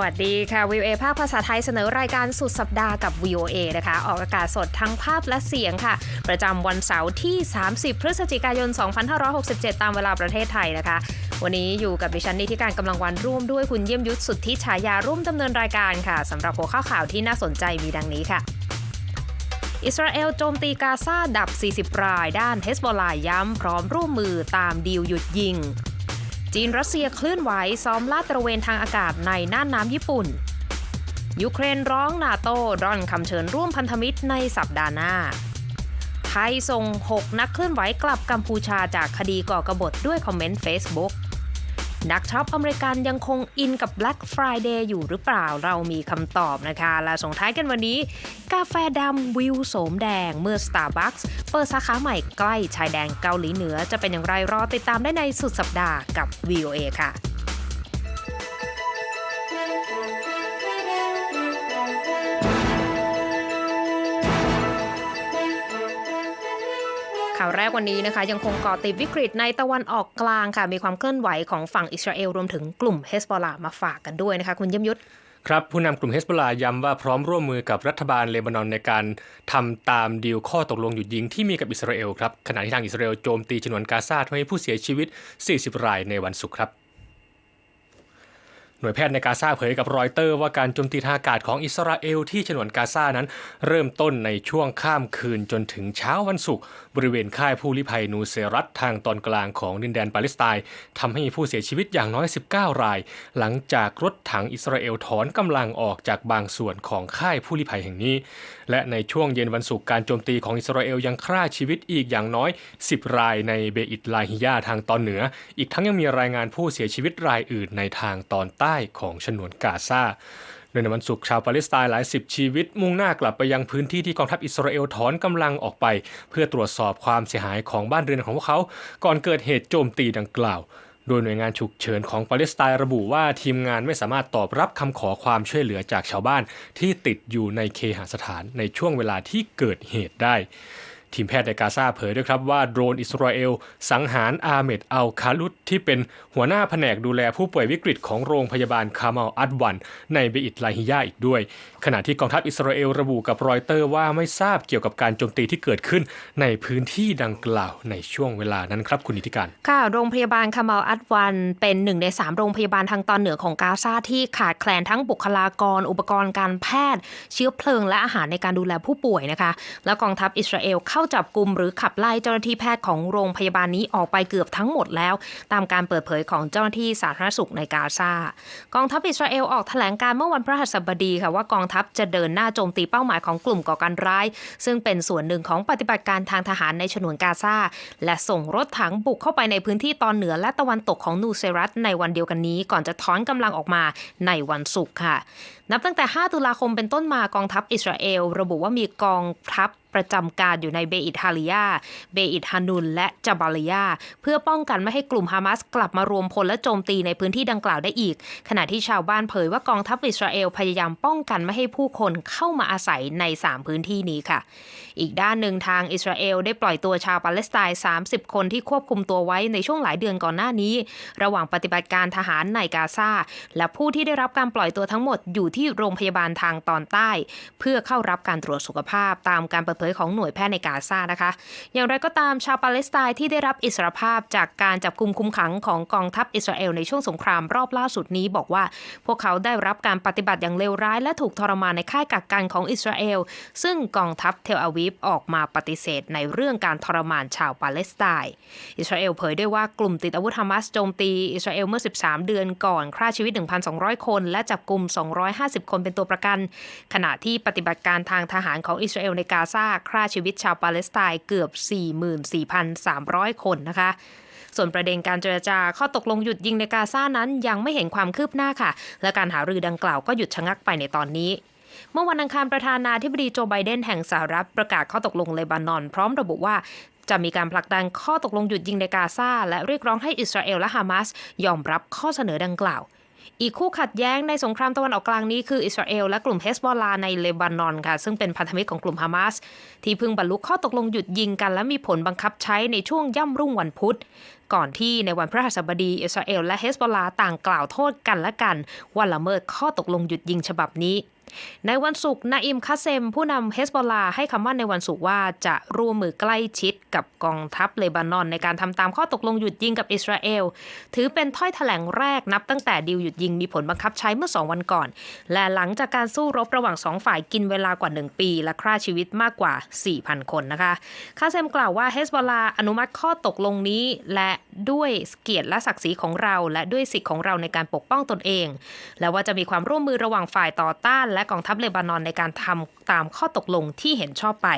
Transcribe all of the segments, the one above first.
สวัสดีค่ะ VOA ภาคภาษาไทยเสนอรายการสุดสัปดาห์กับ VOA นะคะ ออกอากาศสดทั้งภาพและเสียงค่ะ ประจำวันเสาร์ที่ 30 พฤศจิกายน 2567 ตามเวลาประเทศไทยนะคะ วันนี้อยู่กับดิฉันนิติการกำลังวันร่วมด้วยคุณเยี่ยมยุทธสุทธิฉายาร่วมดำเนินรายการค่ะสำหรับหัวข้อข่าวที่น่าสนใจมีดังนี้ค่ะอิสราเอลโจมตีกาซาดับ 40 ราย ด้านเฮสบอลลาย้ำพร้อมร่วมมือตามดีลหยุดยิง จีนรัสเซียเคลื่อนไหวซ้อมลาดตระเวนทางอากาศในน่านน้ำญี่ปุ่น ยูเครนร้องนาโต้ร่อนคำเชิญร่วมพันธมิตรในสัปดาห์หน้า ไทยส่ง 6 นักเคลื่อนไหวกลับกัมพูชาจากคดีก่อกบฏด้วยคอมเมนต์ Facebook นักช็อปอเมริกันยังคงอินกับ Black Friday อยู่หรือเปล่าเรามีคำตอบนะคะ และส่งท้ายกันวันนี้ กาแฟดำวิวโสมแดง เมื่อ Starbucks เปิดสาขาใหม่ใกล้ชายแดนเกาหลีเหนือจะเป็นอย่างไรรอติดตามได้ในสุดสัปดาห์กับ VOA ค่ะ ข่าวแรกวันนี้นะคะ ยังคงก่อติดวิกฤตในตะวันออกกลางค่ะ มีความเคลื่อนไหวของฝั่งอิสราเอลรวมถึงกลุ่มเฮสบอลามาฝากกันด้วยนะคะ คุณเยี่ยมยุทธครับ ผู้นำกลุ่มเฮสบอลาย้ำว่าพร้อมร่วมมือกับรัฐบาลเลบานอนในการทำตามดีลข้อตกลงหยุดยิงที่มีกับอิสราเอลครับขณะที่ทางอิสราเอลโจมตีฉนวนกาซาทำให้ผู้เสียชีวิต 40 รายในวันศุกร์ครับ หน่วยแพทย์ในกาซาเผยกับรอยเตอร์ว่าการโจมตีทางอากาศของอิสราเอลที่ฉนวนกาซานั้น เริ่มต้นในช่วงข้ามคืนจนถึงเช้าวันศุกร์บริเวณค่ายผู้ลี้ภัยนูเซรัตทางตอนกลางของดินแดนปาเลสไตน์ทำให้มีผู้เสียชีวิตอย่างน้อย 19 ราย หลังจากรถถังอิสราเอลถอนกำลังออกจากบางส่วนของค่ายผู้ลี้ภัยแห่งนี้ และในช่วงเย็นวันศุกร์การโจมตีของอิสราเอลยังฆ่าชีวิตอีกอย่างน้อย 10 รายในเบอิตลาฮิยาทางตอนเหนือ อีกทั้งยังมีรายงานผู้เสียชีวิตรายอื่นในทางตอนใต้ของฉนวนกาซาโดยในวันศุกร์ชาวปาเลสไตน์หลายสิบชีวิต มุ่งหน้ากลับไปยังพื้นที่ที่กองทัพอิสราเอลถอนกำลังออกไป เพื่อตรวจสอบความเสียหายของบ้านเรือนของพวกเขา ก่อนเกิดเหตุโจมตีดังกล่าวโดยหน่วยงานฉุกเฉินของปาเลสไตน์ระบุว่าทีมงานไม่สามารถตอบรับคำขอความช่วยเหลือจากชาวบ้านที่ติดอยู่ในเคหสถานในช่วงเวลาที่เกิดเหตุได้ ทีมแพทย์ในกาซาเผยด้วยครับว่าโดรนอิสราเอล สังหารอาเมดอัลคาลุตที่เป็นหัวหน้าแผนกดูแลผู้ป่วยวิกฤตของโรงพยาบาลคามาลอัดวัน ในเบอิตลฮิยาอีกด้วย ขณะที่กองทัพอิสราเอลระบุกับรอยเตอร์ว่าไม่ทราบเกี่ยวกับการโจมตีที่เกิดขึ้นในพื้นที่ดังกล่าวในช่วงเวลานั้นครับคุณนิติการ ค่ะ โรงพยาบาลคามาลอัดวันเป็นหนึ่งในสามโรงพยาบาลทางตอนเหนือของกาซาที่ขาดแคลนทั้งบุคลากร อุปกรณ์การแพทย์ เชื้อเพลิงและอาหารในการดูแลผู้ป่วยนะคะ และกองทัพอิสราเอลเข้าจับกลุ่มหรือขับไล่เจ้าหน้าที่แพทย์ของโรงพยาบาลนี้ออกไปเกือบทั้งหมดแล้ว ตามการเปิดเผยของเจ้าหน้าที่สาธารณสุขในกาซากองทัพอิสราเอลออกแถลงการเมื่อวันพฤหัสบดีค่ะว่ากองทัพจะเดินหน้าโจมตีเป้าหมายของกลุ่มก่อการร้าย ซึ่งเป็นส่วนหนึ่งของปฏิบัติการทางทหารในฉนวนกาซาและส่งรถถังบุกเข้าไปในพื้นที่ตอนเหนือและตะวันตกของนูเซรัตในวันเดียวกันนี้ ก่อนจะถอนกำลังออกมาในวันศุกร์ค่ะนับตั้งแต่ 5 ตุลาคมเป็นต้นมากองทัพอิสราเอล ระบุว่ามีกองทัพ ประจำการอยู่ในเบอิตฮาริยา เบอิตฮานุน และจาบาลิยา เพื่อป้องกันไม่ให้กลุ่มฮามาสกลับมารวมพลและโจมตีในพื้นที่ดังกล่าวได้อีก ขณะที่ชาวบ้านเผยว่ากองทัพอิสราเอลพยายามป้องกันไม่ให้ผู้คนเข้ามาอาศัยใน 3 พื้นที่นี้ค่ะ อีกด้านหนึ่งทางอิสราเอลได้ปล่อยตัวชาวปาเลสไตน์ 30 คนที่ควบคุมตัวไว้ในช่วงหลายเดือนก่อนหน้านี้ ระหว่างปฏิบัติการทหารในกาซา และผู้ที่ได้รับการปล่อยตัวทั้งหมดอยู่ที่โรงพยาบาลทางตอนใต้ เพื่อเข้ารับการตรวจสุขภาพตามการปิดเผยของหน่วยแพทย์ในกาซานะคะ อย่างไรก็ตามชาวปาเลสไตน์ที่ได้รับอิสรภาพจากการจับกุมคุมขังของกองทัพอิสราเอลในช่วงสงครามรอบล่าสุดนี้บอกว่า พวกเขาได้รับการปฏิบัติอย่างเลวร้าย และถูกทรมานในค่ายกักกันของอิสราเอลซึ่งกองทัพเทลอาวีฟออกมาปฏิเสธในเรื่องการทรมานชาวปาเลสไตน์อิสราเอลเผยด้วยว่ากลุ่มติดอาวุธฮามาสโจมตีอิสราเอลเมื่อ 13 เดือนก่อนฆ่าชีวิต 1,200 คน และจับกลุ่ม 250 คนเป็นตัวประกัน ขณะที่ปฏิบัติการทางทหารของอิสราเอลในกาซาฆ่าชีวิตชาวปาเลสไตน์เกือบ 44,300 คนนะคะ ส่วนประเด็นการเจรจาข้อตกลงหยุดยิงในกาซานั้นยังไม่เห็นความคืบหน้าค่ะ และการหารือดังกล่าวก็หยุดชะงักไปในตอนนี้เมื่อวันอังคารประธานาธิบดีโจไบเดนแห่งสหรัฐประกาศข้อตกลงเลบานอน พร้อมระบุว่าจะมีการผลักดันข้อตกลงหยุดยิงในกาซาและเรียกร้องให้อิสราเอลและฮามาสยอมรับข้อเสนอดังกล่าว อีกคู่ขัดแย้งในสงครามตะวันออกกลางนี้คืออิสราเอลและกลุ่มเฮสบอลลาในเลบานอนค่ะ ซึ่งเป็นพันธมิตรของกลุ่มฮามาสที่เพิ่งบรรลุข้อตกลงหยุดยิงกัน และมีผลบังคับใช้ในช่วงย่ำรุ่งวันพุธ ก่อนที่ในวันพระหัสบดีอิสราเอลและเฮสบอลลาต่างกล่าวโทษกันและกันว่าละเมิดข้อตกลงหยุดยิงฉบับนี้ ในวันศุกร์นาอิมคาเซม ผู้นำเฮสบอลาให้คำมั่นในวันศุกร์ว่าจะร่วมมือใกล้ชิดกับกองทัพเลบานอน ในการทำตามข้อตกลงหยุดยิงกับอิสราเอล ถือเป็นถ้อยแถลงแรกนับตั้งแต่ดีลหยุดยิงมีผลบังคับใช้เมื่อ 2 วันก่อน และหลังจากการสู้รบระหว่าง 2 ฝ่ายกินเวลากว่า 1 ปี และฆ่าชีวิตมากกว่า 4,000 คนนะคะคาเซมกล่าวว่าเฮสบอลลาอนุมัติข้อตกลงนี้ และด้วยเกียรติและศักดิ์ศรีของเรา และด้วยสิทธิ์ของเราในการปกป้องตนเอง และว่าจะมีความร่วมมือระหว่างฝ่ายต่อต้านและกองทัพเลบานอนในการทำตามข้อตกลงที่เห็นชอบไป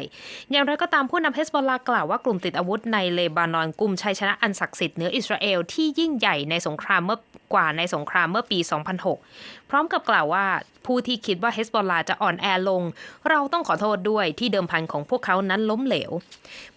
อย่างไรก็ตามผู้นำเฮสบอลลากล่าวว่ากลุ่มติดอาวุธในเลบานอนกลุ่มชัยชนะอันศักดิ์สิทธิ์เหนืออิสราเอลที่ยิ่งใหญ่ในสงครามเมื่อกว่าในสงครามเมื่อปี 2006 พร้อมกับกล่าวว่าผู้ที่คิดว่าเฮสบอลลาจะอ่อนแอลง เราต้องขอโทษด้วยที่เดิมพันของพวกเขานั้นล้มเหลว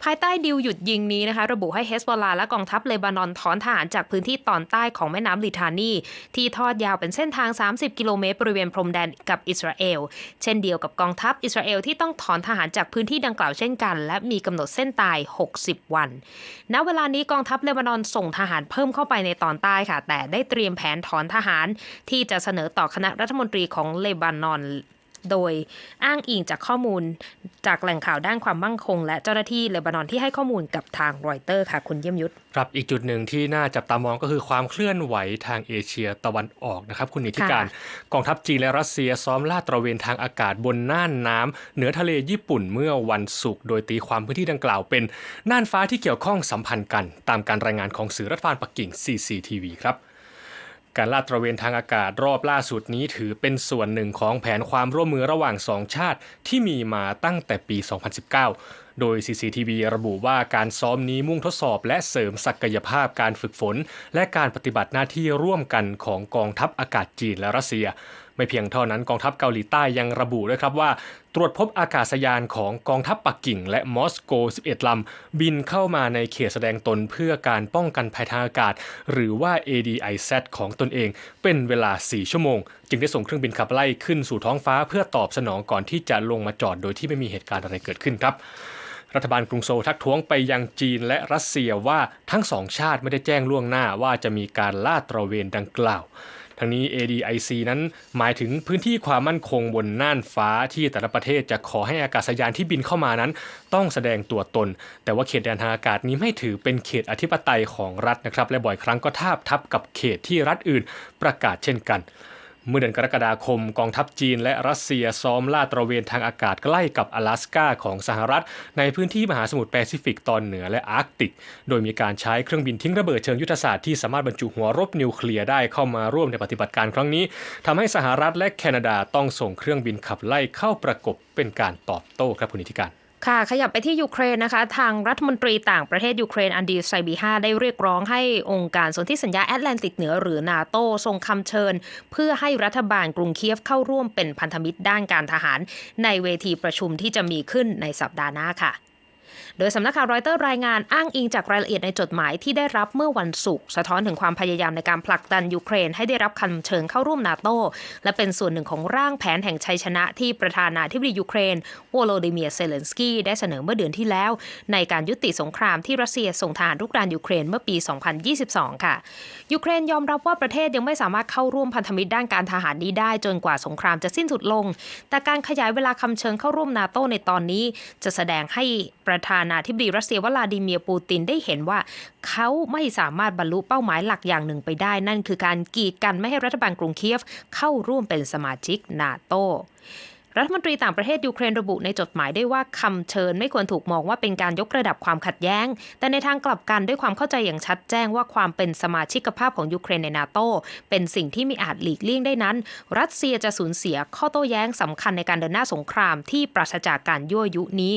ภายใต้ดิวหยุดยิงนี้นะคะ ระบุให้เฮสบอลลาและกองทัพเลบานอนถอนทหารจากพื้นที่ตอนใต้ของแม่น้ำลิทานี ที่ทอดยาวเป็นเส้นทาง 30 กิโลเมตรบริเวณพรมแดนกับอิสราเอล เช่นเดียวกับกองทัพอิสราเอลที่ต้องถอนทหารจากพื้นที่ดังกล่าวเช่นกัน และมีกำหนดเส้นตาย 60 วัน ณ เวลานี้กองทัพเลบานอนส่งทหารเพิ่มเข้าไปในตอนใต้ค่ะ แต่ได้เตรียมแผนถอนทหารที่จะเสนอต่อคณะรัฐมนตรีของเลบานอน โดยอ้างอิงจากข้อมูลจากแหล่งข่าวด้านความมั่งคง และเจ้าหน้าที่เลบานอนที่ให้ข้อมูลกับทางรอยเตอร์ค่ะคุณเยี่ยมยุทธครับอีกจุดหนึ่งที่น่าจับตามองก็คือความเคลื่อนไหวทางเอเชียตะวันออกนะครับ คุณนิติการกองทัพจีนและรัสเซียซ้อมลาดตระเวนทางอากาศบนน่านน้ำเหนือทะเลญี่ปุ่นเมื่อวันศุกร์โดยตีความพื้นที่ดังกล่าวเป็นน่านฟ้าที่เกี่ยวข้องสัมพันธ์กัน ตามการรายงานของสื่อรัฐบาลปักกิ่ง CCTV ครับ การลาดตระเวนทางอากาศรอบล่าสุดนี้ถือเป็นส่วนหนึ่งของแผนความร่วมมือระหว่างสองชาติที่มีมาตั้งแต่ปี 2019 โดย CCTV ระบุว่าการซ้อมนี้มุ่งทดสอบและเสริมศักยภาพการฝึกฝน และการปฏิบัติหน้าที่ร่วมกันของกองทัพอากาศจีนและรัสเซีย ไม่เพียงเท่านั้นกองทัพเกาหลีใต้ยังระบุด้วยครับว่า ตรวจพบอากาศยานของกองทัพปักกิ่ง และมอสโก 11 ลำ บินเข้ามาในเขตแสดงตนเพื่อการป้องกันภัยทางอากาศ หรือว่า ADIZ ของตนเอง เป็นเวลา 4 ชั่วโมง จึงได้ส่งเครื่องบินขับไล่ขึ้นสู่ท้องฟ้าเพื่อตอบสนองก่อนที่จะลงมาจอดโดยที่ไม่มีเหตุการณ์อะไรเกิดขึ้นครับรัฐบาลกรุงโซลทักท้วงไปยังจีนและรัสเซียว่าทั้งสองชาติไม่ได้แจ้งล่วงหน้าว่าจะมีการลาดตระเวนดังกล่าว ทั้งนี้ ADIC นั้นหมายถึงพื้นที่ความมั่นคงบนน่านฟ้าที่แต่ละประเทศจะขอให้อากาศยานที่บินเข้ามานั้น ต้องแสดงตัวตน แต่ว่าเขตแดนทางอากาศนี้ไม่ถือเป็นเขตอธิปไตยของรัฐนะครับและบ่อยครั้งก็ทาบทับกับเขตที่รัฐอื่นประกาศเช่นกัน เมื่อเดือนกรกฎาคมกองทัพจีนและรัสเซียซ้อมลาดตระเวนทางอากาศใกล้กับ阿拉สกาของสหรัฐ ในพื้นที่มหาสมุทรแปซิฟิกตอนเหนือและอาร์กติก โดยมีการใช้เครื่องบินทิ้งระเบิดเชิงยุทธศาสตร์ที่สามารถบรรจุหัวรบนิวเคลียร์ได้เข้ามาร่วมในปฏิบัติการครั้งนี้ทำให้สหรัฐและแคนาดาต้องส่งเครื่องบินขับไล่เข้าประกบเป็นการตอบโต้ครับคุณนิติการ ค่ะ ขยับไปที่ยูเครนนะคะ ทางรัฐมนตรีต่างประเทศยูเครนอันดีไซบีฮาได้เรียกร้องให้องค์การสนธิสัญญาแอตแลนติกเหนือหรือนาโตส่งคำเชิญ เพื่อให้รัฐบาลกรุงเคียฟเข้าร่วมเป็นพันธมิตรด้านการทหาร ในเวทีประชุมที่จะมีขึ้นในสัปดาห์หน้าค่ะ โดยสำนักข่าวรอยเตอร์รายงานอ้างอิงจากรายละเอียดในจดหมายที่ได้รับเมื่อวันศุกร์สะท้อนถึงความพยายามในการผลักดันยูเครน ให้ได้รับคำเชิญเข้าร่วมนาโตและเป็นส่วนหนึ่งของร่างแผนแห่งชัยชนะที่ประธานาธิบดียูเครนวโลดิเมียเซเลนสกี้ได้เสนอเมื่อเดือนที่แล้ว ในการยุติสงครามที่รัสเซียส่งทหารรุกรานยูเครนเมื่อปี 2022 ค่ะ ยูเครนยอมรับว่าประเทศยังไม่สามารถเข้าร่วมพันธมิตรด้านการทหารนี้ได้จนกว่าสงครามจะสิ้นสุดลง แต่การขยายเวลาคำเชิญเข้าร่วมนาโตในตอนนี้ จะแสดงให้ประธานาธิบดีรัสเซีย วลาดิเมียร์ปูตินได้เห็นว่า เขาไม่สามารถบรรลุเป้าหมายหลักอย่างหนึ่งไปได้ นั่นคือการกีดกันไม่ให้รัฐบาลกรุงเคียฟเข้าร่วมเป็นสมาชิกนาโต รัฐมนตรีต่างประเทศยูเครนระบุในจดหมายได้ว่าคำเชิญไม่ควรถูกมองว่าเป็นการยกระดับความขัดแย้ง แต่ในทางกลับกันด้วยความเข้าใจอย่างชัดแจ้งว่าความเป็นสมาชิกภาพของยูเครนในนาโตเป็นสิ่งที่ไม่อาจหลีกเลี่ยงได้นั้น รัสเซียจะสูญเสียข้อโต้แย้งสำคัญในการเดินหน้าสงครามที่ปราศจากการยั่วยุนี้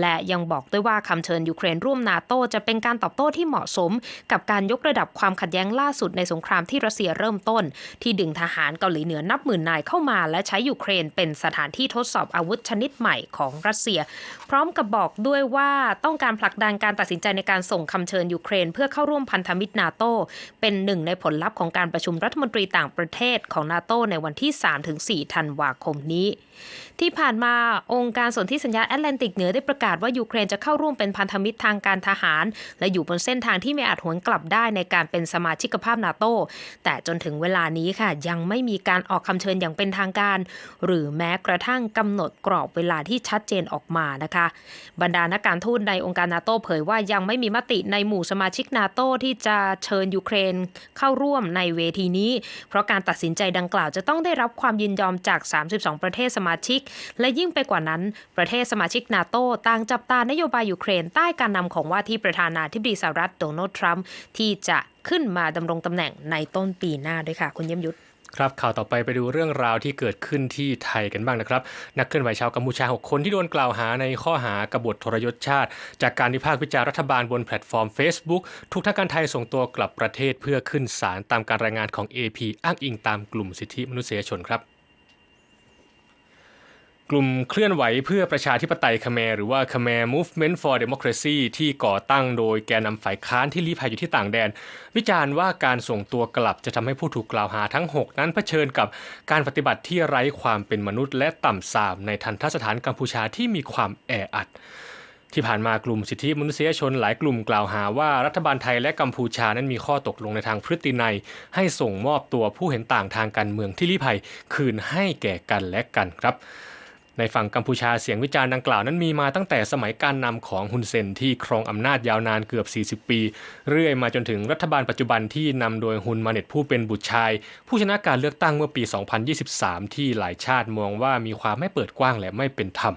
และยังบอกด้วยว่าคำเชิญยูเครนร่วมนาโตจะเป็นการตอบโต้ที่เหมาะสม กับการยกระดับความขัดแย้งล่าสุดในสงครามที่รัสเซียเริ่มต้น ที่ดึงทหารเกาหลีเหนือนับหมื่นนายเข้ามา และใช้ยูเครนเป็นสถานที่ที่ทดสอบอาวุธชนิดใหม่ของรัสเซีย พร้อมกับบอกด้วยว่าต้องการผลักดันการตัดสินใจในการส่งคำเชิญยูเครน เพื่อเข้าร่วมพันธมิตรนาโตเป็นหนึ่งในผลลัพธ์ของการประชุมรัฐมนตรีต่างประเทศของนาโตในวันที่ 3-4 ธันวาคมนี้ ที่ผ่านมาองค์การสนธิสัญญาแอตแลนติกเหนือได้ประกาศว่ายูเครนจะเข้าร่วมเป็นพันธมิตรทางการทหาร และอยู่บนเส้นทางที่ไม่อาจหวนกลับได้ในการเป็นสมาชิกภาพนาโตแต่จนถึงเวลานี้ค่ะ ยังไม่มีการออกคำเชิญอย่างเป็นทางการ หรือแม้กระทั่งกำหนดกรอบเวลาที่ชัดเจนออกมานะคะ บรรดานักการทูตในองค์การนาโตเผยว่ายังไม่มีมติในหมู่สมาชิกนาโตที่จะเชิญยูเครนเข้าร่วมในเวทีนี้ เพราะการตัดสินใจดังกล่าวจะต้องได้รับความยินยอมจาก 32 ประเทศสมามาชิก และยิ่งไปกว่านั้น ประเทศสมาชิกนาโตต่างจับตานโยบายยูเครนใต้การนำของว่าที่ประธานาธิบดีสหรัฐโดนัลด์ทรัมป์ที่จะขึ้นมาดำรงตำแหน่งในต้นปีหน้าด้วยค่ะคุณเยี่ยมยุทธครับข่าวต่อไปไปดูเรื่องราวที่เกิดขึ้นที่ไทยกันบ้างนะครับ นักเคลื่อนไหวชาวกัมพูชา 6 คนที่โดนกล่าวหาในข้อหากบฏทรยศชาติ จากการวิพากษ์วิจารณ์รัฐบาลบนแพลตฟอร์ม Facebook ถูกทางการไทยส่งตัวกลับประเทศเพื่อขึ้นศาลตามการรายงานของ AP อ้างอิงตามกลุ่มสิทธิมนุษยชนครับ กลุ่มเคลื่อนไหวเพื่อประชาธิปไตยคแมรหรือว่า Khmer Movement for Democracy ที่ก่อตั้งโดยแกนนำฝ่ายค้านที่ลี้ภัยอยู่ที่ต่างแดน วิจารณ์ว่าการส่งตัวกลับจะทำให้ผู้ถูกกล่าวหาทั้ง 6 นั้นเผชิญกับการปฏิบัติที่ไร้ความเป็นมนุษย์ และต่ำทรามในทันทสถานกัมพูชาที่มีความแออัดที่ผ่านมากลุ่มสิทธิมนุษยชนหลายกลุ่มกล่าวหาว่ารัฐบาลไทยและกัมพูชานั้นมีข้อตกลงในทางพฤตินัย ให้ส่งมอบตัวผู้เห็นต่างทางการเมืองที่ลี้ภัยคืนให้แก่กันและกันครับ ในฝั่งกัมพูชาเสียงวิจารณ์ดังกล่าวนั้นมีมาตั้งแต่สมัยการนำของฮุนเซนที่ครองอำนาจยาวนานเกือบ 40 ปี เรื่อยมาจนถึงรัฐบาลปัจจุบันที่นำโดยฮุนมาเน็ตผู้เป็นบุตรชาย ผู้ชนะการเลือกตั้งเมื่อปี 2023 ที่หลายชาติมองว่ามีความไม่เปิดกว้างและไม่เป็นธรรม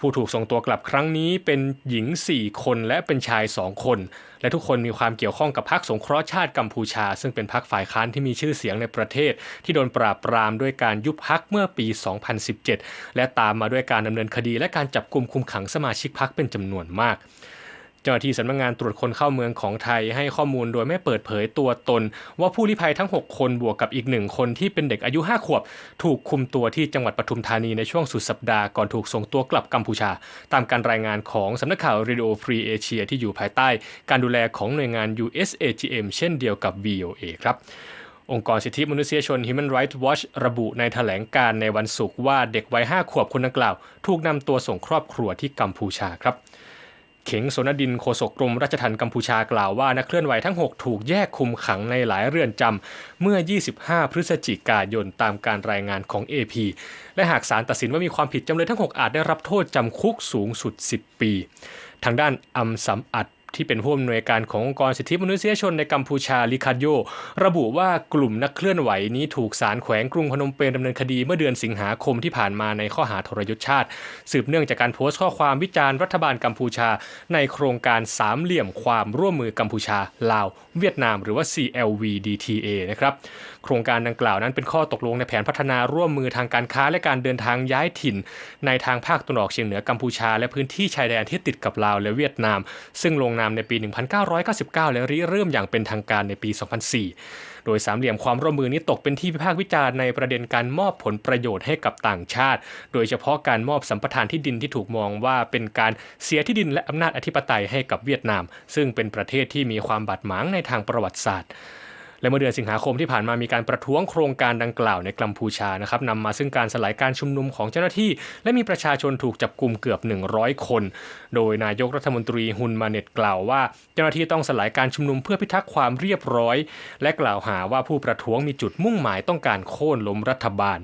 ผู้ถูกส่งตัวกลับครั้งนี้เป็นหญิง 4 คนและเป็นชาย 2 คน และทุกคนมีความเกี่ยวข้องกับพรรคสงเคราะห์ชาติกัมพูชา ซึ่งเป็นพรรคฝ่ายค้านที่มีชื่อเสียงในประเทศ ที่โดนปราบปรามด้วยการยุบพรรคเมื่อปี 2017 และตามมาด้วยการดำเนินคดีและการจับกลุ่มคุมขังสมาชิกพรรคเป็นจำนวนมาก เจ้าหน้าที่สำนักงานตรวจคนเข้าเมืองของไทยให้ข้อมูลโดยไม่เปิดเผยตัวตน ว่าผู้ลี้ภัยทั้ง 6 คนบวกกับอีกหนึ่งคนที่เป็นเด็กอายุ 5 ขวบ ถูกคุมตัวที่จังหวัดปทุมธานีในช่วงสุดสัปดาห์ก่อนถูกส่งตัวกลับกัมพูชา ตามการรายงานของสำนักข่าว Radio Free Asia ที่อยู่ภายใต้ การดูแลของหน่วยงาน USAGM เช่นเดียวกับ VOA ครับองค์กรสิทธิมนุษยชน Human Rights Watch ระบุในแถลงการในวันศุกร์ว่าเด็กวัย 5 ขวบคนดังกล่าว ถูกนำตัวส่งครอบครัวที่กัมพูชาครับ เข็งโสนดินโฆษกกรมราชทัณฑ์กัมพูชากล่าวว่านักเคลื่อนไหวทั้ง 6 ถูกแยกคุมขังในหลายเรือนจำเมื่อ 25 พฤศจิกายนตามการรายงานของ AP และหากศาลตัดสินว่ามีความผิดจำเลยทั้ง 6 อาจได้รับโทษจำคุกสูงสุด 10 ปี ทางด้านอัมสัมอัด ที่เป็นผู้อำนวยการขององค์กรสิทธิมนุษยชนในกัมพูชาลิคาโยระบุว่ากลุ่มนักเคลื่อนไหวนี้ถูกศาลแขวงกรุงพนมเปญดำเนินคดีเมื่อเดือนสิงหาคมที่ผ่านมาในข้อหาทรยศชาติ สืบเนื่องจากการโพสต์ข้อความวิจารณ์รัฐบาลกัมพูชา ในโครงการสามเหลี่ยมความร่วมมือกัมพูชา ลาว เวียดนาม หรือว่า CLVDTA นะครับโครงการดังกล่าวนั้นเป็นข้อตกลงในแผนพัฒนาร่วมมือทางการค้าและการเดินทางย้ายถิ่น ในทางภาคตะวันออกเฉียงเหนือกัมพูชา และพื้นที่ชายแดนที่ติดกับลาวและเวียดนาม ซึ่งลงนามในปี 1999 และริเริ่มอย่างเป็นทางการในปี 2004 โดยสามเหลี่ยมความร่วมมือนี้ตกเป็นที่วิพากษ์วิจารณ์ในประเด็นการมอบผลประโยชน์ให้กับต่างชาติ โดยเฉพาะการมอบสัมปทานที่ดินที่ถูกมองว่าเป็นการเสียที่ดินและอำนาจอธิปไตยให้กับเวียดนาม ซึ่งเป็นประเทศที่มีความบาดหมางในทางประวัติศาสตร์ และเมื่อเดือนสิงหาคมที่ผ่านมามีการประท้วงโครงการดังกล่าวในกัมพูชานะครับนำมาซึ่งการสลายการชุมนุมของเจ้าหน้าที่ และมีประชาชนถูกจับกลุ่มเกือบ 100 คน โดยนายกรัฐมนตรีฮุนมาเน็ตกล่าวว่าเจ้าหน้าที่ต้องสลายการชุมนุมเพื่อพิทักษ์ความเรียบร้อย และกล่าวหาว่าผู้ประท้วงมีจุดมุ่งหมายต้องการโค่นล้มรัฐบาล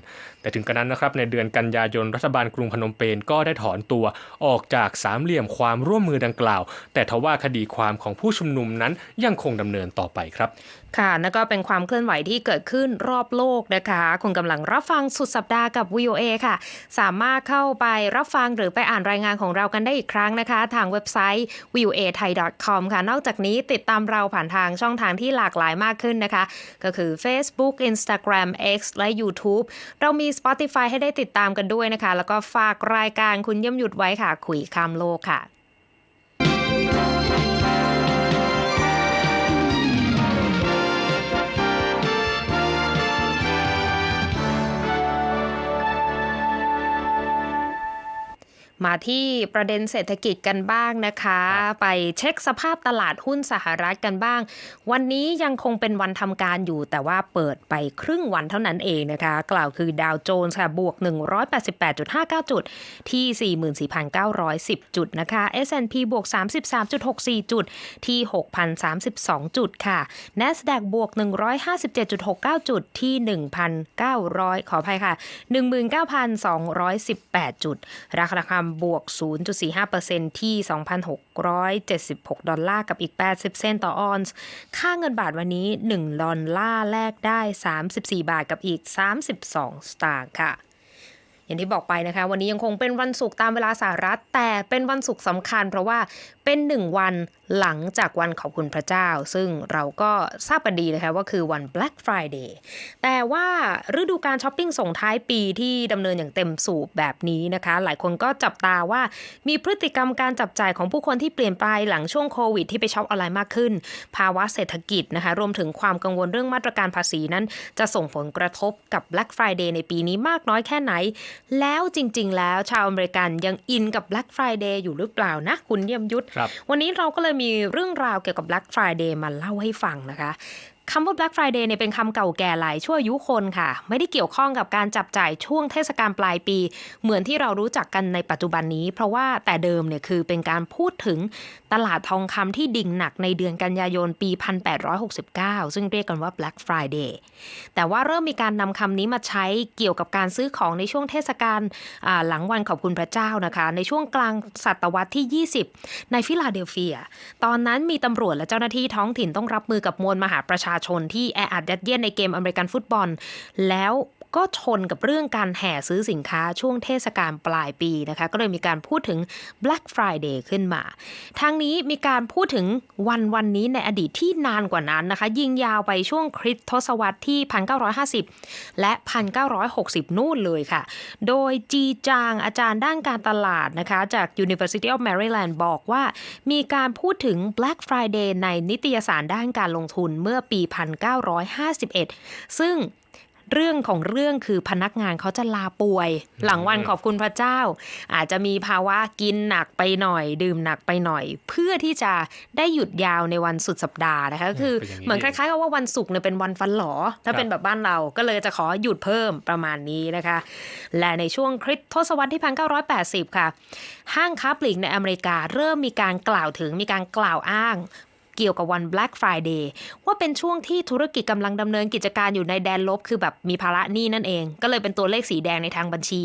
แต่ถึงกระนั้นนะครับในเดือนกันยายนรัฐบาลกรุงพนมเปญก็ได้ถอนตัวออกจากสามเหลี่ยมความร่วมมือดังกล่าว แต่ทว่าคดีความของผู้ชุมนุมนั้นยังคงดำเนินต่อไปครับ ค่ะนั่นก็เป็นความเคลื่อนไหวที่เกิดขึ้นรอบโลกนะคะคุณกำลังรับฟังสุดสัปดาห์กับ VOA ค่ะ สามารถเข้าไปรับฟังหรือไปอ่านรายงานของเรากันได้อีกครั้งนะคะ ทางเว็บไซต์ voa thai com ค่ะ นอกจากนี้ติดตามเราผ่านทางช่องทางที่หลากหลายมากขึ้นนะคะ ก็คือ Facebook Instagram X และ YouTube เรามี Spotify ให้ได้ติดตามกันด้วยนะคะ แล้วก็ฝากรายการคุณเย่ยมหยุดไว้ค่ะ คุยข้ามโลกค่ะ มาที่ประเด็นเศรษฐกิจกันบ้างนะคะครับไปเช็คสภาพตลาดหุ้นสหรัฐกันบ้าง วันนี้ยังคงเป็นวันทำการอยู่ แต่ว่าเปิดไปครึ่งวันเท่านั้นเองนะคะ กล่าวคือดาวโจนส์ค่ะบวก 188.59 จุดที่ 44,910 จุดนะคะ S&P บวก 33.64 จุดที่ 6,032 จุดค่ะ NASDAQ บวก 157.69 จุดที่ 1,900 ขออภัยค่ะ 19,218 จุด ราคาทองคำบวก 0.45%ที่ 2,676 ดอลลาร์กับอีก 80 เซนต์ต่อออนซ์ ค่าเงินบาทวันนี้ 1 ดอลลาร์แลกได้ 34 บาทกับอีก 32 สตางค์ค่ะอย่างที่บอกไปนะคะ วันนี้ยังคงเป็นวันศุกร์ตามเวลาสหรัฐ แต่เป็นวันศุกร์สำคัญเพราะว่าเป็นหนึ่งวันหลังจากวันขอบคุณพระเจ้า ซึ่งเราก็ทราบกันดีนะคะว่าคือวัน Black Friday แต่ว่าฤดูการช้อปปิ้งส่งท้ายปีที่ดำเนินอย่างเต็มสูบแบบนี้นะคะ หลายคนก็จับตาว่ามีพฤติกรรมการจับจ่ายของผู้คนที่เปลี่ยนไปหลังช่วงโควิด ที่ไปช็อปออนไลน์มากขึ้น ภาวะเศรษฐกิจนะคะรวมถึงความกังวลเรื่องมาตรการภาษีนั้น จะส่งผลกระทบกับ Black Friday ในปีนี้มากน้อยแค่ไหน แล้วจริง ๆ แล้วชาวอเมริกันยังอินกับ Black Friday อยู่หรือเปล่านะคุณเยี่ยมยุทธครับวันนี้เราก็เลยมีเรื่องราวเกี่ยวกับ Black Friday มาเล่าให้ฟังนะคะ คำว่า Black Friday เนี่ยเป็นคำเก่าแก่หลายชั่วยุคนค่ะ ไม่ได้เกี่ยวข้องกับการจับจ่ายช่วงเทศกาลปลายปี เหมือนที่เรารู้จักกันในปัจจุบันนี้ เพราะว่าแต่เดิมเนี่ยคือเป็นการพูดถึงตลาดทองคำที่ดิ่งหนักในเดือนกันยายนปี 1869 ซึ่งเรียกกันว่า Black Friday แต่ว่าเริ่มมีการนำคำนี้มาใช้เกี่ยวกับการซื้อของในช่วงเทศกาลหลังวันขอบคุณพระเจ้านะคะ ในช่วงกลางศตวรรษที่ 20 ในฟิลาเดลเฟีย ตอนนั้นมีตำรวจและเจ้าหน้าที่ท้องถิ่นต้องรับมือกับมวลมหาประชาชนที่แออัดยัดเยียดในเกมอเมริกันฟุตบอล แล้ว ก็ชนกับเรื่องการแห่ซื้อสินค้าช่วงเทศกาลปลายปีนะคะ ก็เลยมีการพูดถึง Black Friday ขึ้นมา ทางนี้มีการพูดถึงวันวันนี้ในอดีตที่นานกว่านั้นนะคะ ยิงยาวไปช่วงคริสต์ทศวรรษที่ 1950 และ 1960 นู่นเลยค่ะ โดยจีจางอาจารย์ด้านการตลาดนะคะ จาก University of Maryland บอกว่า มีการพูดถึง Black Friday ในนิตยสารด้านการลงทุนเมื่อปี 1951 ซึ่ง เรื่องของเรื่องคือพนักงานเขาจะลาป่วย หลังวันขอบคุณพระเจ้า อาจจะมีภาวะกินหนักไปหน่อย ดื่มหนักไปหน่อย เพื่อที่จะได้หยุดยาวในวันสุดสัปดาห์นะคะก็คือเป็นอย่างนี้เหมือนคล้ายๆกับว่าวันศุกร์เนี่ยเป็นวันฟันหลอถ้าครับเป็นแบบบ้านเราก็เลยจะขอหยุดเพิ่มประมาณนี้นะคะ และในช่วงคริสต์ทศวรรษที่ 1980 ค่ะ ห้างค้าปลีกในอเมริกาเริ่มมีการกล่าวถึงมีการกล่าวอ้าง เกี่ยวกับวัน Black Friday ว่าเป็นช่วงที่ธุรกิจกำลังดำเนินกิจการอยู่ในแดนลบ คือแบบมีภาระหนี้นั่นเอง ก็เลยเป็นตัวเลขสีแดงในทางบัญชี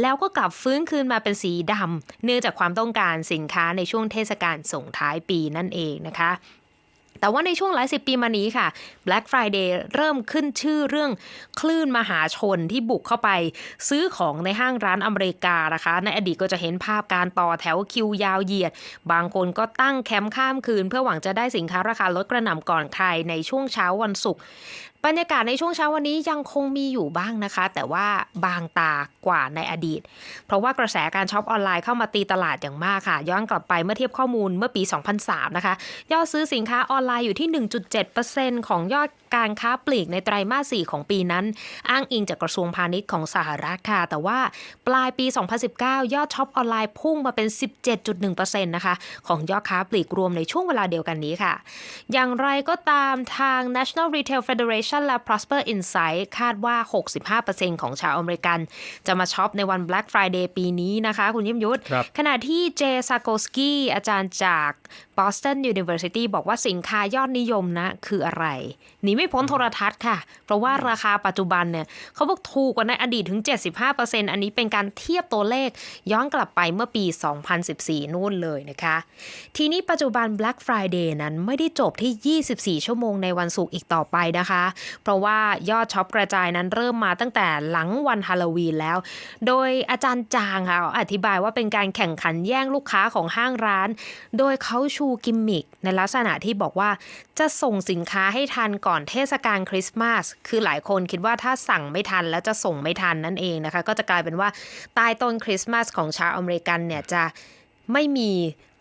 แล้วก็กลับฟื้นคืนมาเป็นสีดำเนื่องจากความต้องการสินค้าในช่วงเทศกาลส่งท้ายปีนั่นเองนะคะ แต่ว่าในช่วงหลายสิบปีมานี้ค่ะ Black Friday เริ่มขึ้นชื่อเรื่องคลื่นมหาชนที่บุกเข้าไป ซื้อของในห้างร้านอเมริกานะคะ ในอดีตก็จะเห็นภาพการต่อแถวคิวยาวเหยียด บางคนก็ตั้งแคมป์ข้ามคืน เพื่อหวังจะได้สินค้าราคาลดกระหน่ำก่อนใครในช่วงเช้าวันศุกร์บรรยากาศในช่วงเช้าวันนี้ยังคงมีอยู่บ้างนะคะ แต่ว่าบางตากว่าในอดีต เพราะว่ากระแสการช็อปออนไลน์เข้ามาตีตลาดอย่างมากค่ะ ย้อนกลับไปเมื่อเทียบข้อมูลเมื่อปี 2003 นะคะ ยอดซื้อสินค้าออนไลน์อยู่ที่ 1.7%ของยอดการค้าปลีกในไตรมาส 4 ของปีนั้น อ้างอิงจากกระทรวงพาณิชย์ของสหรัฐค่ะ แต่ว่าปลายปี 2019 ยอดช็อปออนไลน์พุ่งมาเป็น 17.1%นะคะของยอดค้าปลีกรวมในช่วงเวลาเดียวกันนี้ค่ะ อย่างไรก็ตามทาง National Retail Federation และ Prosper Insight คาดว่า 65%ของชาวอเมริกัน จะมาช็อปในวัน Black Friday ปีนี้นะคะ คุณยิ้มยุทธครับขณะที่เจซาโกสกี้อาจารย์จาก Boston University บอกว่าสินค้ายอดนิยมนะคืออะไรหนีไม่พ้นโทรทัศน์ค่ะ เพราะว่าราคาปัจจุบันเนี่ยเขาบอกถูกกว่าในอดีตถึง 75%อันนี้เป็นการเทียบตัวเลขย้อนกลับไปเมื่อปี 2014 นู่นเลยนะคะ ทีนี้ปัจจุบัน Black Friday นั้นไม่ได้จบที่ 24 ชั่วโมงในวันศุกร์อีกต่อไปนะคะ เพราะว่ายอดช็อปกระจายนั้นเริ่มมาตั้งแต่หลังวันฮาโลวีนแล้ว โดยอาจารย์จางค่ะอธิบายว่าเป็นการแข่งขันแย่งลูกค้าของห้างร้าน โดยเขาชูกิมมิคในลักษณะที่บอกว่าจะส่งสินค้าให้ทันก่อนเทศกาลคริสต์มาส คือหลายคนคิดว่าถ้าสั่งไม่ทันแล้วจะส่งไม่ทันนั่นเองนะคะ ก็จะกลายเป็นว่าใต้ต้นคริสต์มาสของชาวอเมริกันเนี่ยจะไม่มี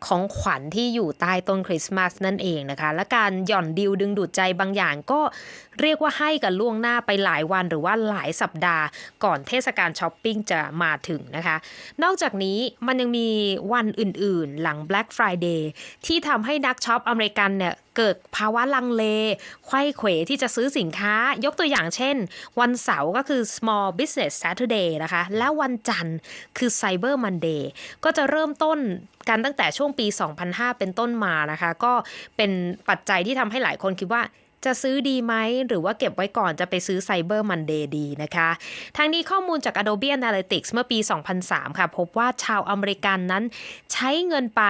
ของขวัญที่อยู่ใต้ต้นคริสต์มาสนั่นเองนะคะ และการหย่อนดิวดึงดูดใจบางอย่างก็เรียกว่าให้กันล่วงหน้าไปหลายวันหรือว่าหลายสัปดาห์ ก่อนเทศกาลช้อปปิ้งจะมาถึงนะคะ นอกจากนี้มันยังมีวันอื่นๆ หลัง Black Friday ที่ทำให้นักช็อปอเมริกันเนี่ย เกิดภาวะลังเลไขว้เขวที่จะซื้อสินค้ายกตัวอย่างเช่น วันเสาร์ก็คือ Small Business Saturday นะคะ และวันจันทร์คือ Cyber Monday ก็จะเริ่มต้นกันตั้งแต่ช่วงปี 2005 เป็นต้นมานะคะ ก็เป็นปัจจัยที่ทำให้หลายคนคิดว่าจะซื้อดีไหม หรือว่าเก็บไว้ก่อนจะไปซื้อ Cyber Monday ดีนะคะ ทางนี้ข้อมูลจาก Adobe Analytics เมื่อปี 2003 ค่ะ พบว่าชาวอเมริกันนั้นใช้เงินไป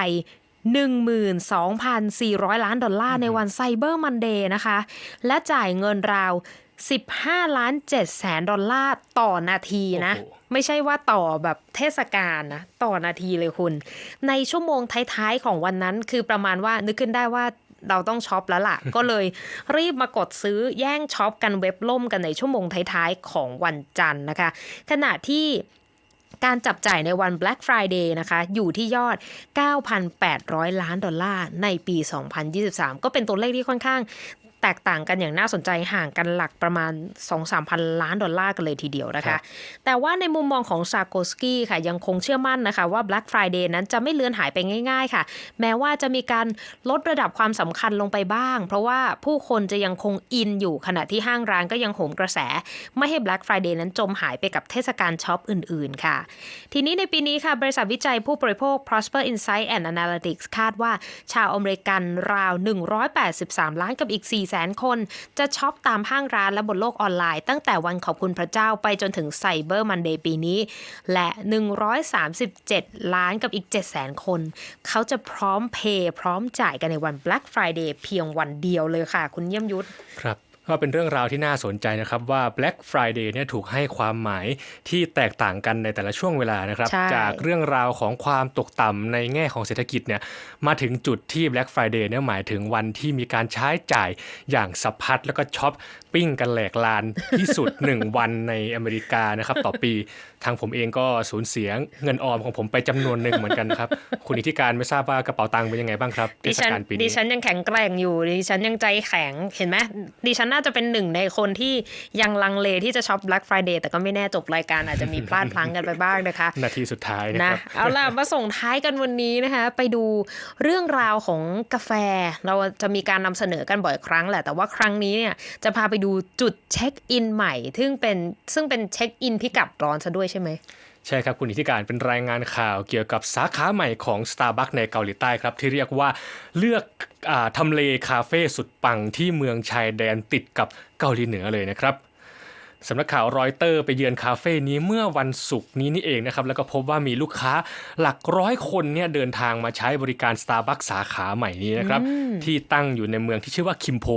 12,400 ล้านดอลลาร์ในวัน Cyber Monday นะคะ และจ่ายเงินราว 15 ล้าน7แสนดอลลาร์ต่อนาทีนะโอ้โหไม่ใช่ว่าต่อแบบเทศกาลนะ ต่อนาทีเลยคุณ ในชั่วโมงท้ายๆของวันนั้นคือประมาณว่านึกขึ้นได้ว่าเราต้องช็อปแล้วล่ะ ก็เลยรีบมากดซื้อแย่งช็อปกันเว็บล่มกันในชั่วโมงท้ายๆของวันจันทร์นะคะ ขณะที่ การจับจ่ายในวัน Black Friday นะคะอยู่ที่ยอด 9,800 ล้านดอลลาร์ในปี 2023 ก็เป็นตัวเลขที่ค่อนข้าง แตกต่างกันอย่างน่าสนใจห่างกันหลักประมาณ 2-3พันล้านดอลลาร์กันเลยทีเดียวนะครัคะบแต่ว่าในมุมมองของซาโกสกี้ค่ะยังคงเชื่อมั่นนะคะว่า Black Friday นั้นจะไม่เลือนหายไปง่าย ๆ ค่ะ แม้ว่าจะมีการลดระดับความสำคัญลงไปบ้าง เพราะว่าผู้คนจะยังคงอินอยู่ขณะที่ห้างร้านก็ยังโหมกระแส ไม่ให้ Black Friday นั้นจมหายไปกับเทศกาลช็อปอื่นๆค่ะ ทีนี้ในปีนี้ค่ะบริษัทวิจัยผู้บริโภค Prosper Insight and Analytics คาดว่าชาวอเมริกันราว 183 ล้านกับอีกแสนคน จะช็อปตามห้างร้านและบนโลกออนไลน์ ตั้งแต่วันขอบคุณพระเจ้าไปจนถึงไซเบอร์มันเดย์ปีนี้ และ 137 ล้านกับอีก700,000คน เขาจะพร้อมเพย์พร้อมจ่ายกันในวัน Black Friday เพียงวันเดียวเลยค่ะ คุณเยี่ยมยุทธครับ ก็เป็นเรื่องราวที่น่าสนใจนะครับว่า Black Friday เนี่ยถูกให้ความหมายที่แตกต่างกันในแต่ละช่วงเวลานะครับใช่จากเรื่องราวของความตกต่ำในแง่ของเศรษฐกิจเนี่ยมาถึงจุดที่ Black Friday เนี่ยหมายถึงวันที่มีการใช้จ่ายอย่างสะพัดแล้วก็ช็อปปิ้งกันแหลกลานที่สุด 1 วันในอเมริกานะครับต่อปีทางผมเองก็สูญเสียเงินออมของผมไปจำนวนหนึ่งเหมือนกันครับ คุณอิทธิการไม่ทราบว่ากระเป๋าตังค์เป็นยังไงบ้างครับเทดิศฉันกาลปีดินี้ฉันยังแข็งแกร่งอยู่ดิฉันยังใจแข็งเห็นไหมดิฉันน่าจะเป็นหนึ่งในคนที่ยังลังเลที่จะช็อป Black Friday แต่ก็ไม่แน่จบรายการอาจจะมีพลาดพลั้งกันไปบ้างนะคะ นาทีสุดท้ายนะนะครับเอาล่ะมาส่งท้ายกันวันนี้นะคะ ไปดูเรื่องราวของกาแฟ เราจะมีการนำเสนอกันบ่อยครั้งแหละแต่ว่าครั้งนี้เนี่ยจะพาไปดูจุดเช็คอินใหม่ ซึ่งเป็นซึ่งเป็นเช็คอินพิกัดร้อนซะด้วยใช่ไหมใช่ครับ คุณอิทธิการเป็นรายงานข่าวเกี่ยวกับสาขาใหม่ของ Starbucks ในเกาหลีใต้ครับ ที่เรียกว่าเลือกอทำเลคาเฟ่สุดปังที่เมืองชายแดนติดกับเกาหลีเหนือเลยนะครับ สำนักข่าวรอยเตอร์ไปเยือนคาเฟ่นี้เมื่อวันศุกร์นี้นี่เองนะครับแล้วก็พบว่ามีลูกค้าหลักร้อยคนเนี่ยเดินทางมาใช้บริการ Starbucks สาขาใหม่นี้นะครับที่ตั้งอยู่ในเมืองที่ชื่อว่าคิมโพ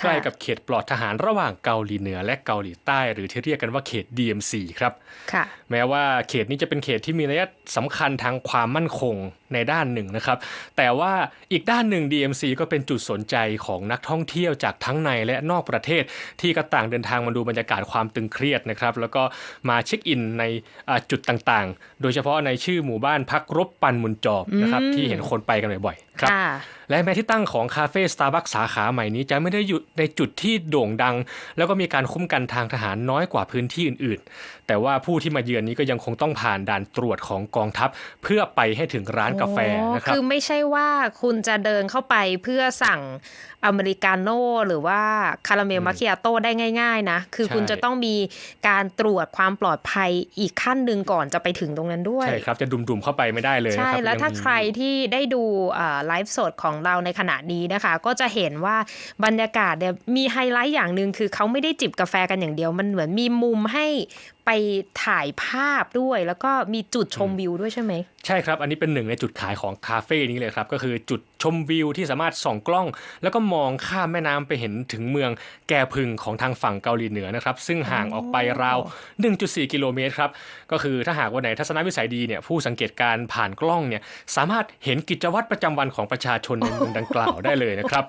ค่ะใกล้กับเขตปลอดทหารระหว่างเกาหลีเหนือและเกาหลีใต้ หรือที่เรียกกันว่าเขต DMC ครับค่ะแม้ว่าเขตนี้จะเป็นเขตที่มีนัยสำคัญทางความมั่นคงในด้านหนึ่งนะครับ แต่ว่าอีกด้านหนึ่ง DMC ก็เป็นจุดสนใจของนักท่องเที่ยวจากทั้งในและนอกประเทศ ที่ก็ต่างเดินทางมาดูบรรยากาศความตึงเครียดนะครับ แล้วก็มาเช็คอินในอ่าจุดต่างๆ โดยเฉพาะในชื่อหมู่บ้านพักรบปันมุนจอบนะครับอืมที่เห็นคนไปกันบ่อยๆครับค่ะ และแม้ที่ตั้งของคาเฟ่สตาร์บัคสาขาใหม่นี้จะไม่ได้อยู่ในจุดที่โด่งดัง แล้วก็มีการคุ้มกันทางทหารน้อยกว่าพื้นที่อื่นๆ แต่ว่าผู้ที่มาเยือนนี้ก็ยังคงต้องผ่านด่านตรวจของกองทัพ เพื่อไปให้ถึงร้านกาแฟนะครับคือไม่ใช่ว่าคุณจะเดินเข้าไปเพื่อสั่งอเมริกาโน่หรือว่าคาราเมลมาคิอาโต้ได้ง่าย ๆ นะ คือใช่คุณจะต้องมีการตรวจความปลอดภัยอีกขั้นหนึ่งก่อนจะไปถึงตรงนั้นด้วย ใช่ครับ จะดุมๆเข้าไปไม่ได้เลยใช่นะครับแล้วถ้ายังมีใครที่ได้ดูไลฟ์สดของเราในขณะนี้นะคะ ก็จะเห็นว่าบรรยากาศเนี่ยมีไฮไลท์อย่างหนึ่งคือเขาไม่ได้จิบกาแฟกันอย่างเดียว มันเหมือนมีมุมให้ ไปถ่ายภาพด้วย แล้วก็มีจุดชมวิวด้วยใช่ไหม ใช่ครับ อันนี้เป็นหนึ่งในจุดขายของคาเฟ่นี้เลยครับ ก็คือจุดชมวิวที่สามารถส่องกล้อง แล้วก็มองข้ามแม่น้ำไปเห็นถึงเมืองแกพึงของทางฝั่งเกาหลีเหนือนะครับ ซึ่งห่างออกไปราว 1.4 กิโลเมตรครับ ก็คือถ้าหากวันไหนทัศนวิสัยดีเนี่ยผู้สังเกตการณ์ผ่านกล้องเนี่ยสามารถเห็นกิจวัตรประจำวันของประชาชนในเมืองดังกล่าวได้เลยนะครับ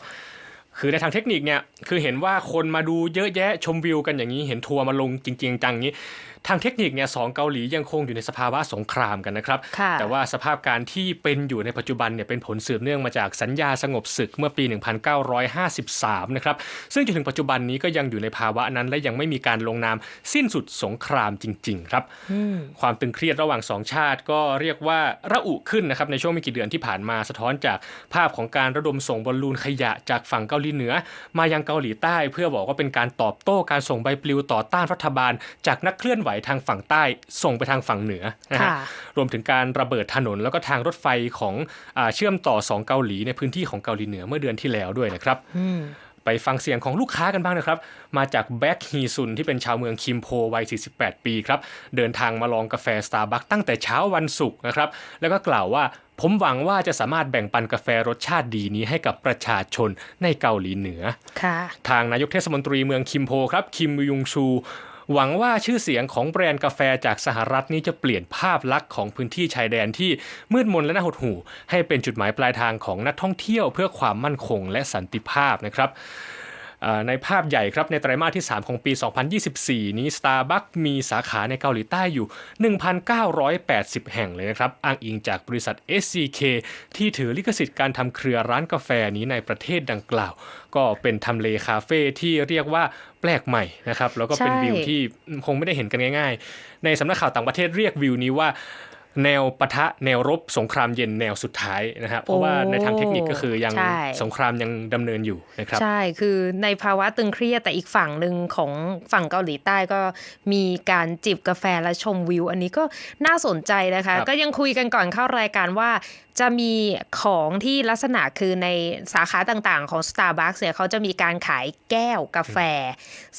คือในทางเทคนิคเนี่ยคือเห็นว่าคนมาดูเยอะแยะชมวิวกันอย่างนี้เห็นทัวร์มาลงจริง ๆ จังอย่างนี้ ทางเทคนิคเนี่ยสองเกาหลียังคงอยู่ในสภาวะสงครามกันนะครับค่ะแต่ว่าสภาพการที่เป็นอยู่ในปัจจุบันเนี่ยเป็นผลสืบเนื่องมาจากสัญญาสงบศึกเมื่อปี 1953 นะครับ ซึ่งจนถึงปัจจุบันนี้ก็ยังอยู่ในภาวะนั้นและยังไม่มีการลงนามสิ้นสุดสงครามจริง ๆ ครับ ความตึงเครียดระหว่างสองชาติก็เรียกว่าระอุขึ้นนะครับในช่วงไม่กี่เดือนที่ผ่านมาสะท้อนจากภาพของการระดมส่งบอลลูนขยะจากฝั่งเกาหลีเหนือ มายังเกาหลีใต้ เพื่อบอกว่าเป็นการตอบโต้การส่งใบปลิวต่อต้านรัฐบาล จากนักเคลื่อนไหวทางฝั่งใต้ส่งไปทางฝั่งเหนือนะฮะค่ะรวมถึงการระเบิดถนนแล้วก็ทางรถไฟของอาเชื่อมต่อสองเกาหลีในพื้นที่ของเกาหลีเหนือเมื่อเดือนที่แล้วด้วยนะครับอืมไปฟังเสียงของลูกค้ากันบ้างนะครับ มาจากแบ็กฮีซุนที่เป็นชาวเมืองคิมโพวัย 48 ปีครับ เดินทางมาลองกาแฟสตาร์บัคตั้งแต่เช้าวันศุกร์นะครับ แล้วก็กล่าวว่า ผมหวังว่าจะสามารถแบ่งปันกาแฟรสชาติดีนี้ให้กับประชาชนในเกาหลีเหนือค่ะทางนายกเทศมนตรีเมืองคิมโพครับ คิมยุงชู หวังว่าชื่อเสียงของแบรนด์กาแฟจากสหรัฐนี้จะเปลี่ยนภาพลักษณ์ของพื้นที่ชายแดนที่มืดมนและน่าหดหู่ ให้เป็นจุดหมายปลายทางของนักท่องเที่ยวเพื่อความมั่นคงและสันติภาพนะครับเอ่อ ในภาพใหญ่ครับในไตรมาสที่ 3 ของปี 2024 นี้ Starbucks มีสาขาในเกาหลีใต้อยู่ 1,980 แห่งเลยนะครับ อ้างอิงจากบริษัท SCK ที่ถือลิขสิทธิ์การทำเครือร้านกาแฟนี้ในประเทศดังกล่าว ก็เป็นทำเลคาเฟ่ที่เรียกว่าแปลกใหม่นะครับ แล้วก็เป็นวิวที่คงไม่ได้เห็นกันง่าย ๆ ในสำนักข่าวต่างประเทศเรียกวิวนี้ว่า แนวปะทะแนวรบสงครามเย็นแนวสุดท้ายนะฮะเพราะว่าในทางเทคนิคก็คือยังใช่สงครามยังดำเนินอยู่นะครับ ใช่คือในภาวะตึงเครียดแต่อีกฝั่งหนึ่งของฝั่งเกาหลีใต้ก็มีการจิบกาแฟและชมวิว อันนี้ก็น่าสนใจนะคะครับก็ยังคุยกันก่อนเข้ารายการว่าจะมีของที่ลักษณะคือในสาขาต่างๆ ของ Starbucks เนี่ยเขาจะมีการขายแก้วกาแฟ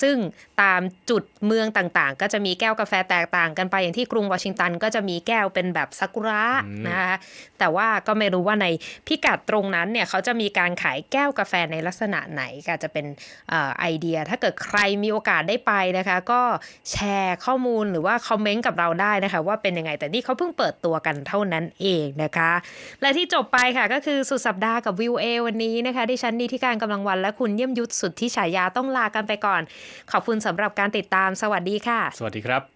ซึ่งตามจุดเมืองต่างๆ ก็จะมีแก้วกาแฟแตกต่างกันไปอย่างที่กรุงวอชิงตันก็จะมีแก้วเป็นแบบซากุระอืมนะคะแต่ว่าก็ไม่รู้ว่าในพิกัดตรงนั้นเนี่ยเขาจะมีการขายแก้วกาแฟในลักษณะไหนก็อาจจะเป็นเอ่อไอเดีย ถ้าเกิดใครมีโอกาสได้ไปนะคะ ก็แชร์ข้อมูลหรือว่าคอมเมนต์กับเราได้นะคะ ว่าเป็นยังไงแต่นี่เขาเพิ่งเปิดตัวกันเท่านั้นเองนะคะ และที่จบไปค่ะก็คือสุดสัปดาห์กับวิวเอวันนี้นะคะดิฉันนีที่การกำลังวันและคุณเยี่ยมยุทธสุดที่ฉายาต้องลากันไปก่อน ขอบคุณสำหรับการติดตามสวัสดีค่ะ สวัสดีครับ